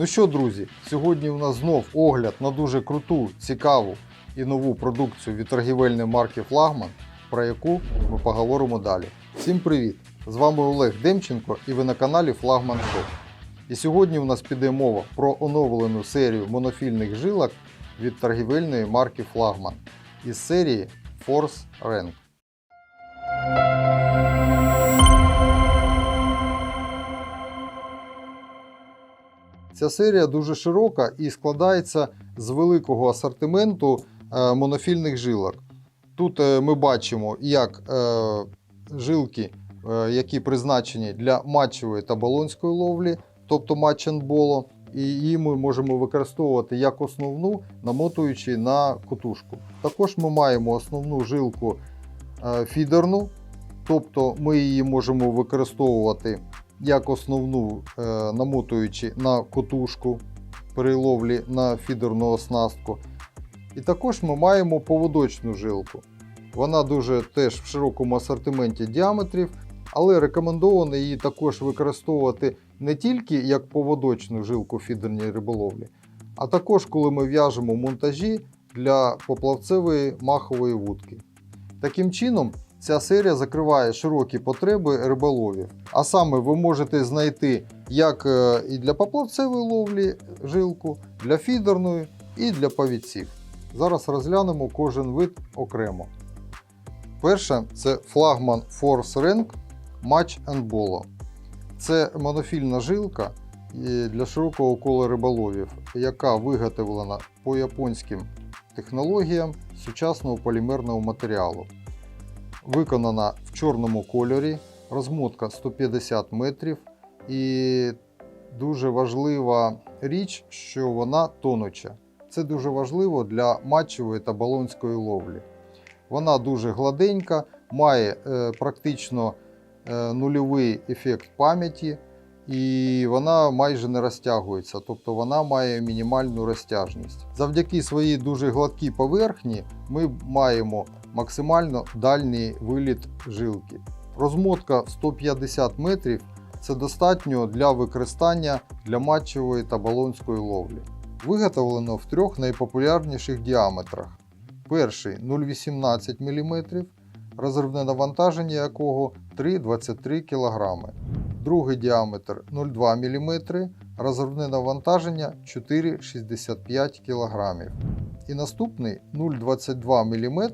Ну що, друзі, сьогодні у нас знов огляд на дуже круту, цікаву і нову продукцію від торгівельної марки Флагман, про яку ми поговоримо далі. Всім привіт! З вами Олег Демченко і ви на каналі Флагман Шоп. І сьогодні у нас піде мова про оновлену серію монофільних жилок від торгівельної марки Флагман із серії Force Rank. Ця серія дуже широка і складається з великого асортименту е, монофільних жилок. Тут е, ми бачимо як е, жилки, які призначені для матчевої та балонської ловлі, тобто матч-ендболу, і її ми можемо використовувати як основну, намотуючи на котушку. Також ми маємо основну жилку фідерну, тобто ми її можемо використовувати як основну, е, намотуючи на котушку при ловлі на фідерну оснастку. І також ми маємо поводочну жилку. Вона дуже теж в широкому асортименті діаметрів, але рекомендовано її також використовувати не тільки як поводочну жилку фідерній риболовлі, а також коли ми в'яжемо монтажі для поплавцевої махової вудки. Таким чином, ця серія закриває широкі потреби риболовів. А саме ви можете знайти як е, і для поплавцевої ловлі жилку, для фідерної і для повідців. Зараз розглянемо кожен вид окремо. Перше це флагман Force Rank Match and Bolo. Це монофільна жилка е, для широкого кола риболовів, яка виготовлена по японським технологіям сучасного полімерного матеріалу. Виконана в чорному кольорі, розмотка 150 метрів і дуже важлива річ, що вона тонуча. Це дуже важливо для матчевої та балонської ловлі. Вона дуже гладенька, має е, практично е, нульовий ефект пам'яті, і вона майже не розтягується, тобто вона має мінімальну розтяжність. Завдяки своїй дуже гладкій поверхні ми маємо максимально дальній виліт жилки. Розмотка 150 метрів це достатньо для використання для матчевої та балонської ловлі. Виготовлено в трьох найпопулярніших діаметрах. Перший 0,18 мм, розривне навантаження якого 3,23 кг. Другий діаметр 0,2 мм, розривне навантаження 4,65 кг. І наступний 0,22 мм,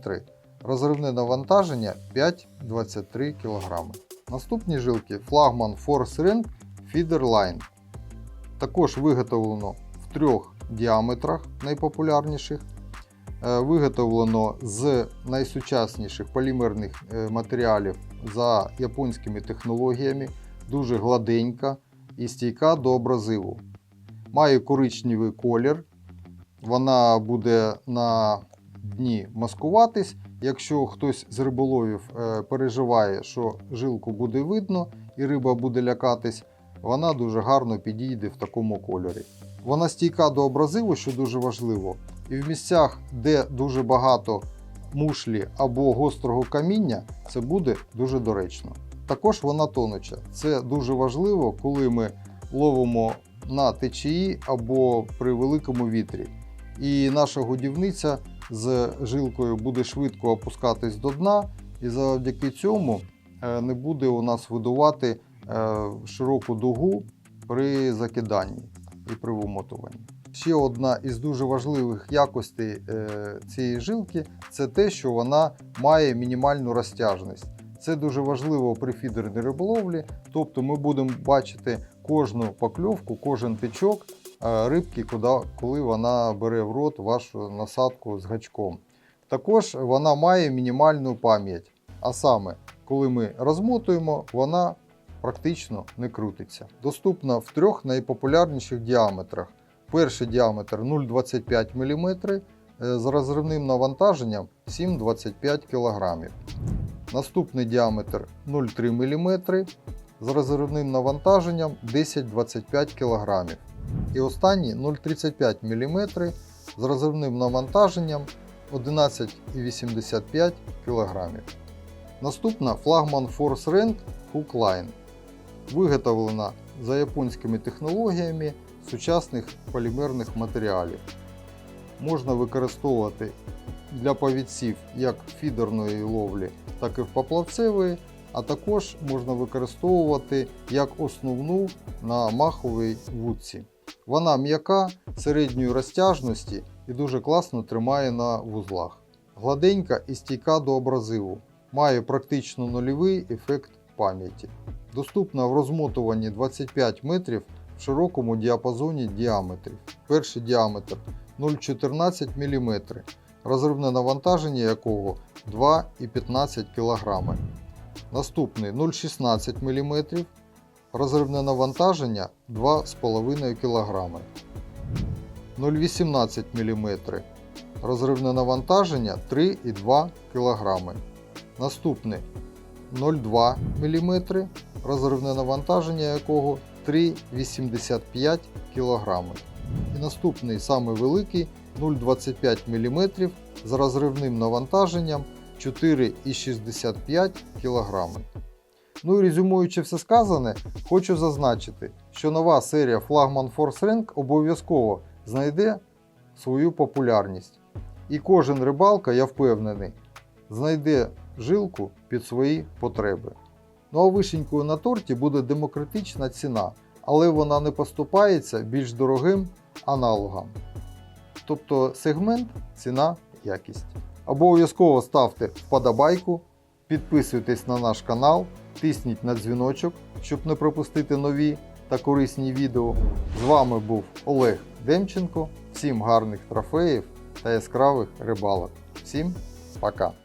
розривне навантаження 5,23 кг. Наступні жилки флагман Force Rank Feeder Line. Також виготовлено в трьох діаметрах найпопулярніших. Е, Виготовлено з найсучасніших полімерних е, матеріалів за японськими технологіями, дуже гладенька і стійка до абразиву. Має коричневий колір. Вона буде на дні маскуватись. Якщо хтось з риболовів е, переживає, що жилку буде видно і риба буде лякатись, вона дуже гарно підійде в такому кольорі. Вона стійка до абразиву, що дуже важливо, і в місцях, де дуже багато мушлі або гострого каміння, це буде дуже доречно. Також вона тонуча. Це дуже важливо, коли ми ловимо на течії або при великому вітрі. І наша годівниця з жилкою буде швидко опускатись до дна, і завдяки цьому е, не буде у нас видувати е, широку дугу при закиданні і при вимотуванні. Ще одна із дуже важливих якостей е, цієї жилки це те, що вона має мінімальну розтяжність. Це дуже важливо при фідерній риболовлі, тобто ми будемо бачити кожну покльовку, кожен тичок е, рибки, коли вона бере в рот вашу насадку з гачком. Також вона має мінімальну пам'ять, а саме, коли ми розмотуємо, вона практично не крутиться. Доступна в трьох найпопулярніших діаметрах. Перший діаметр 0,25 мм е, з розривним навантаженням 7,25 кг. Наступний діаметр 0,3 мм з розривним навантаженням 10-25 кг. І останній 0,35 мм з розривним навантаженням 11,85 кг. Наступна флагман Force Rank Hook Line. Виготовлена за японськими технологіями сучасних полімерних матеріалів. Можна використовувати для повідців як фідерної ловлі, так і в поплавцевої, а також можна використовувати як основну на маховій вудці. Вона м'яка, середньої розтяжності і дуже класно тримає на вузлах. Гладенька і стійка до абразиву. Має практично нульовий ефект пам'яті. Доступна в розмотуванні 25 метрів в широкому діапазоні діаметрів. Перший діаметр 0,14 мм, розривне навантаження якого 2,15 кг. Наступний 0,16 мм, розривне навантаження 2,5 кг. 0,18 мм, розривне навантаження 3,2 кг. Наступний 0,2 мм, розривне навантаження якого 3,85 кг. І наступний самий великий 0,25 мм з розривним навантаженням 4,65 кг. Ну і резюмуючи все сказане, хочу зазначити, що нова серія Flagman Force Rank обов'язково знайде свою популярність. І кожен рибалка, я впевнений, знайде жилку під свої потреби. Ну а вишенькою на торті буде демократична ціна, але вона не поступається більш дорогим аналогам. Тобто сегмент, ціна, якість. Обов'язково ставте вподобайку, підписуйтесь на наш канал, тисніть на дзвіночок, щоб не пропустити нові та корисні відео. З вами був Олег Демченко. Всім гарних трофеїв та яскравих рибалок. Всім пока!